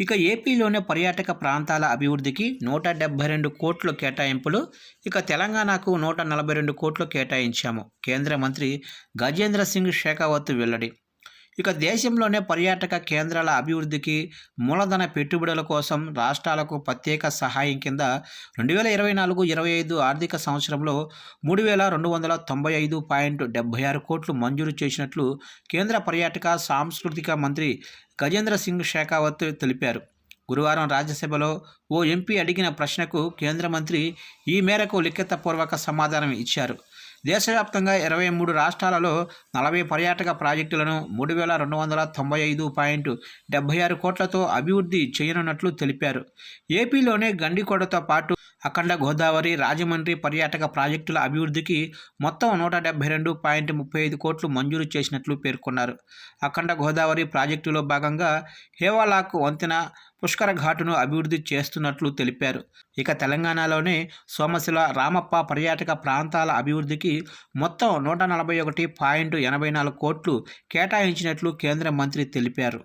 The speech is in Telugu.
ఇక ఏపీలోని పర్యాటక ప్రాంతాల అభివృద్ధికి నూట డెబ్బై రెండు కోట్లు కేటాయింపులు ఇక తెలంగాణకు నూట నలభై రెండు కోట్లు కేటాయించాము. కేంద్ర మంత్రి గజేంద్ర సింగ్ షేకావత్ వెల్లడి ఇక దేశంలోనే పర్యాటక కేంద్రాల అభివృద్ధికి మూలధన పెట్టుబడుల కోసం రాష్ట్రాలకు ప్రత్యేక సహాయం కింద రెండు వేల ఇరవై నాలుగు ఇరవై ఐదు ఆర్థిక సంవత్సరంలో మూడు వేల రెండు వందల తొంభై ఐదు పాయింట్ డెబ్బై ఆరు కోట్లు మంజూరు చేసినట్లు కేంద్ర పర్యాటక సాంస్కృతిక మంత్రి గజేంద్ర సింగ్ షేకావత్ తెలిపారు. గురువారం రాజ్యసభలో ఓ ఎంపీ అడిగిన ప్రశ్నకు కేంద్ర మంత్రి ఈ మేరకు లిఖితపూర్వక సమాధానం ఇచ్చారు. దేశవ్యాప్తంగా ఇరవై మూడు రాష్ట్రాలలో నలభై పర్యాటక ప్రాజెక్టులను మూడు వేల రెండు వందల తొంభై ఐదు పాయింట్ డెబ్బై ఆరు కోట్లతో అభివృద్ధి చేయనున్నట్లు తెలిపారు. ఏపీలోనే గండికోటతో పాటు అఖండ గోదావరి రాజమండ్రి పర్యాటక ప్రాజెక్టుల అభివృద్ధికి మొత్తం నూట డెబ్బై రెండు పాయింట్ ముప్పై ఐదు కోట్లు మంజూరు చేసినట్లు పేర్కొన్నారు. అఖండ గోదావరి ప్రాజెక్టులో భాగంగా హేవాలాకు వంతెన పుష్కర ఘాటును అభివృద్ధి చేస్తున్నట్లు తెలిపారు. ఇక తెలంగాణలోనే సోమశిల రామప్ప పర్యాటక ప్రాంతాల అభివృద్ధికి మొత్తం నూట నలభై ఒకటి పాయింట్ ఎనభై నాలుగు కోట్లు కేటాయించినట్లు కేంద్ర మంత్రి తెలిపారు.